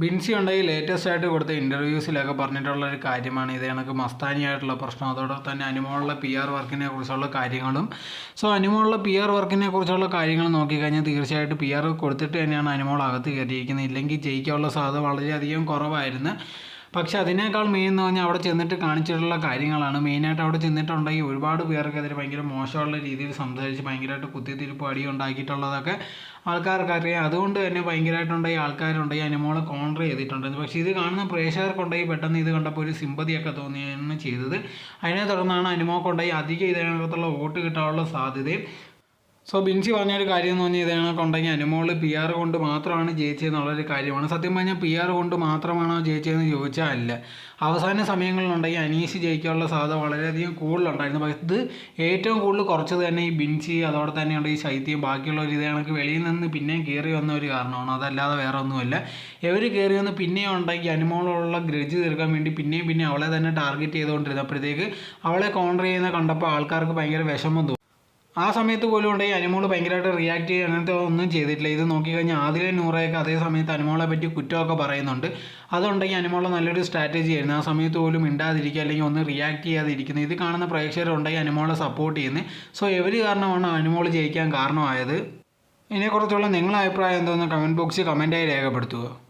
ബിൻസി ഉണ്ടെങ്കിൽ ലേറ്റസ്റ്റ് ആയിട്ട് കൊടുത്ത ഇന്റർവ്യൂസിലൊക്കെ പറഞ്ഞിട്ടുള്ള ഒരു കാര്യമാണ്. ഇത് കണക്ക് മസ്താനിയായിട്ടുള്ള പ്രശ്നം. അതോടൊപ്പം തന്നെ അനുമോളുടെ പി ആർ വർക്കിനെ കുറിച്ചുള്ള കാര്യങ്ങളും. സോ അനുമോളുടെ പി ആർ വർക്കിനെ കുറിച്ചുള്ള കാര്യങ്ങൾ നോക്കിക്കഴിഞ്ഞാൽ തീർച്ചയായിട്ടും പി ആർ കൊടുത്തിട്ട് തന്നെയാണ് അനുമോൾ അകത്ത് കയറിയിരിക്കുന്നത്. ഇല്ലെങ്കിൽ ജയിക്കാനുള്ള സാധ്യത വളരെയധികം കുറവായിരുന്നു. പക്ഷെ അതിനേക്കാൾ മെയിൻ എന്ന് പറഞ്ഞാൽ അവിടെ ചെന്നിട്ട് കാണിച്ചിട്ടുള്ള കാര്യങ്ങളാണ്. മെയിനായിട്ട് അവിടെ ചെന്നിട്ടുണ്ടെങ്കിൽ ഒരുപാട് പേർക്കെതിരെ ഭയങ്കര മോശമുള്ള രീതിയിൽ സംസാരിച്ച് ഭയങ്കരമായിട്ട് കുത്തിത്തിരിപ്പ് അടി ഉണ്ടാക്കിയിട്ടുള്ളതൊക്കെ ആൾക്കാർക്കറിയാം അതുകൊണ്ട് തന്നെ ഭയങ്കരമായിട്ടുണ്ടെങ്കിൽ ആൾക്കാരുണ്ടെങ്കിൽ അനുമോളെ കോൺട്ര ചെയ്തിട്ടുണ്ട്. പക്ഷെ ഇത് കാണുന്ന പ്രേക്ഷകർക്കുണ്ടെങ്കിൽ പെട്ടെന്ന് ഇത് കണ്ടപ്പോൾ ഒരു സിമ്പതിയൊക്കെ തോന്നിയാണ് ചെയ്തത്. അതിനെ തുടർന്നാണ് അനുമോക്കുണ്ടെങ്കിൽ അധികം ഇതിനകത്തുള്ള വോട്ട് കിട്ടാനുള്ള സാധ്യതയും സോ ബിൻസി പറഞ്ഞൊരു കാര്യം എന്ന് പറഞ്ഞാൽ ഇതേണക്കുണ്ടെങ്കിൽ അനുമോൾ പി ആർ കൊണ്ട് മാത്രമാണ് ജയിച്ചതെന്നുള്ളൊരു കാര്യമാണ്. സത്യം പറഞ്ഞാൽ പി ആർ കൊണ്ട് മാത്രമാണോ ജയിച്ചതെന്ന് ചോദിച്ചാൽ അല്ല. അവസാന സമയങ്ങളിലുണ്ടെങ്കിൽ അനീഷ് ജയിക്കാനുള്ള സാധ്യത വളരെയധികം കൂടുതലുണ്ടായിരുന്നു. പക്ഷേ ഇത് ഏറ്റവും കൂടുതൽ കുറച്ചത് തന്നെ ഈ ബിൻസി അതോടെ തന്നെയുണ്ട് ഈ ശൈത്യം ബാക്കിയുള്ള ഒരു കണക്ക് വെളിയിൽ നിന്ന് പിന്നെയും കയറി വന്ന ഒരു കാരണമാണ്. അതല്ലാതെ വേറെ ഒന്നുമല്ല. ഇവർ കയറി വന്ന് പിന്നെയും ഉണ്ടെങ്കിൽ അനുമോളുള്ള ഗ്രജ് തീർക്കാൻ വേണ്ടി പിന്നെയും പിന്നെ അവളെ തന്നെ ടാർഗറ്റ് ചെയ്തുകൊണ്ടിരുന്നപ്പോഴത്തേക്ക് അവളെ കോൺട്രി ചെയ്യുന്ന കണ്ടപ്പോൾ ആൾക്കാർക്ക് ഭയങ്കര വിഷമം തോന്നി. ആ സമയത്ത് പോലും ഉണ്ടെങ്കിൽ അനുമോൾ ഭയങ്കരമായിട്ട് റിയാക്ട് ചെയ്യുക അങ്ങനത്തെ ഒന്നും ചെയ്തിട്ടില്ല. ഇത് നോക്കിക്കഴിഞ്ഞാൽ ആദ്യമേ നൂറയൊക്കെ അതേ സമയത്ത് അനുമോളെ പറ്റി കുറ്റമൊക്കെ പറയുന്നുണ്ട്. അതുണ്ടെങ്കിൽ അനുമോളെ നല്ലൊരു സ്ട്രാറ്റജി ആയിരുന്നു. ആ സമയത്ത് പോലും മിണ്ടാതിരിക്കുക അല്ലെങ്കിൽ ഒന്ന് റിയാക്ട് ചെയ്യാതിരിക്കുന്നത് ഇത് കാണുന്ന പ്രേക്ഷകരുണ്ടെങ്കിൽ അനുമോളെ സപ്പോർട്ട് ചെയ്യുന്നത്. സോ ഇവർ കാരണമാണ് അനുമോൾ ജയിക്കാൻ കാരണമായത്? ഇതിനെക്കുറിച്ചുള്ള നിങ്ങളുടെ അഭിപ്രായം എന്തോന്ന് കമന്റ് ബോക്സിൽ കമന്റായി രേഖപ്പെടുത്തുക.